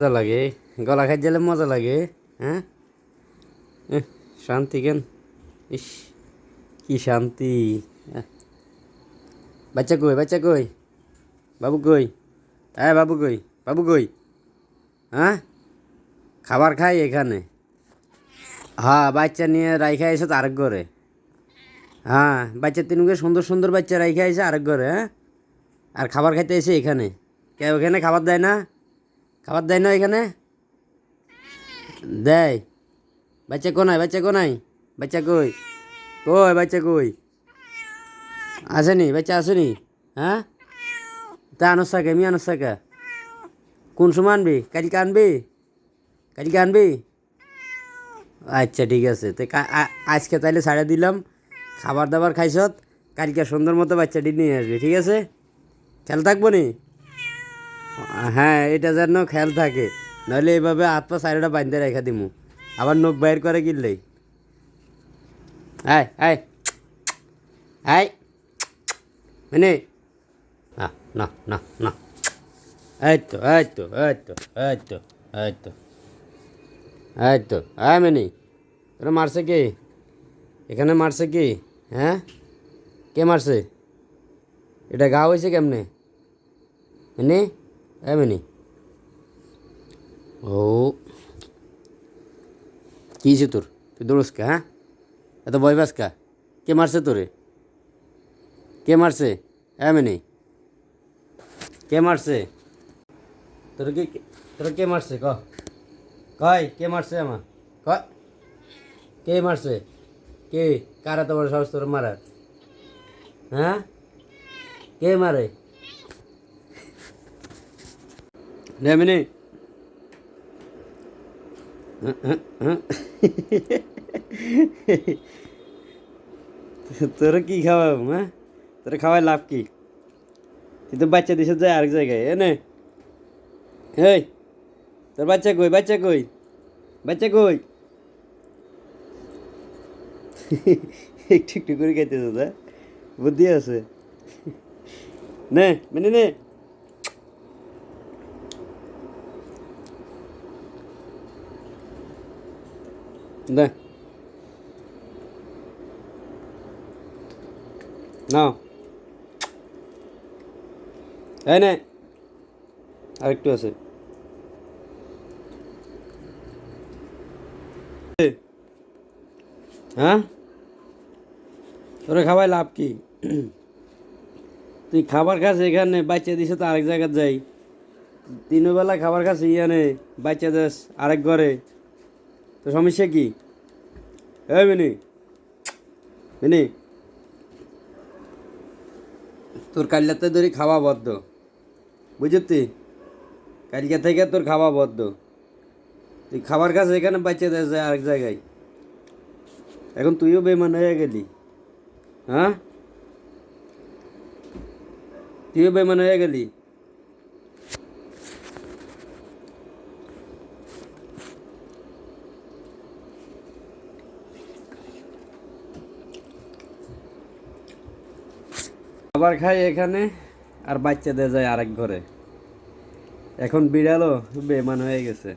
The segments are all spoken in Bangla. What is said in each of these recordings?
মজা লাগে, গলা খাই গেলে মজা লাগে হ্যাঁ? শান্তি কেন? ইস, কি শান্তি। বাচ্চা কই বাচ্চা কই? বাবু কই? হ্যাঁ বাবু কই? বাবু কই? হ্যাঁ? খাবার খাই এখানে? হ্যাঁ বাচ্চা নিয়ে রাইখা এসে আরেক ঘরে। হ্যাঁ বাচ্চা তিনকে সুন্দর সুন্দর বাচ্চা রাইখা এসে আরেক ঘরে হ্যাঁ? আর খাবার খাইতে এসে এখানে। কে, ওখানে খাবার দেয় না? খাবার দেয় না এখানে? দেয়। বাচ্চা কোনায় বাচ্চা কোনায়? বাচ্চা কই? কই বাচ্চা কই? আসেনি, বাচ্চা আসেনি। হ্যাঁ? তা আনস থাকে আমি আনস থাকে কোন সময় আনবি? কালকে আনবি? কালকে আনবি? আচ্ছা ঠিক আছে। তো আজকে তাইলে ছাড়া দিলাম। খাবার দাবার খাইছত, কালকে সুন্দর মতো বাচ্চাটি নিয়ে আসবি, ঠিক আছে? খেয়াল থাকব নি? হ্যাঁ এটা যেন খেয়াল থাকে। নাহলে এইভাবে হাত পা সাইডটা বাঁধতে রেখা দিমু। আবার নখ বাইর করে কিনলেই আয় আয় আয় মানে। না না না এই তো এই তো এই তো এই তো এই তো এই তো। হ্যাঁ মানে ওরা মারছে কে? এখানে মারছে কে? হ্যাঁ? কে মারছে? এটা গা হয়েছে কেমনে? এনে এমনি। ও। কি হয়েছে তোর? তুই দৌড়স কা হ্যাঁ? এত ভয় পাস কা? কে মারছে তোরে? কে মারছে? এমনি। কে মারছে? তোর কে তোর কে মারছে ক? কয়, কে মারছে আমার কয়। কে মারছে? কে? কারা তো বড় সাহস তোর মারার? হ্যাঁ? কে মারে? নেমিনি তোর কি খাওয়াবো হ্যাঁ? তোর খাওয়াই লাভ কি? তুই তো বাচ্চা দিছে যায় আরেক জায়গায়। এনে এই, তোর বাচ্চা কই বাচ্চা কই? বাচ্চা কই? একটু একটু করে দাদা বুদ্ধি আছে। নে মানে নে। দে। নাও। এই নে। আরেকটু আছে। হ্যাঁ? তোরা খাওয়াই লাভ কি? তুই খাবার খাস এখানে বাচ্চা দিছে তো আরেক জায়গায় যাই। তিনবেলা খাবার খাস ইয়ানে বাচ্চা দেশ আরেক ঘরে। তো সমস্যা কি? মিনি। মিনি। তোর কাল্লাতে ধরে খাওয়া বদ্ধ। বুঝতি কালকে থেকে তোর খাওয়া বদ্ধ। তুই খাবার খাস, এখানে বাচ্চা দেশ যায় আরেক জায়গায়। এখন তুইও বেমান হয়ে গেলি। হ্যাঁ? তুইও বেমান হয়ে গেলি? খাবার খাই এখানে, আর বাচ্চা দিয়ে যায় আরেক ঘরে। এখন বিড়ালও বেমান হয়ে গেছে।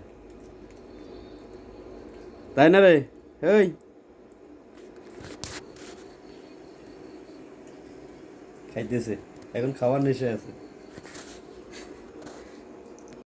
তাই না রে? এই খাইতেছে। এখন খাওয়ার নেশে আছে।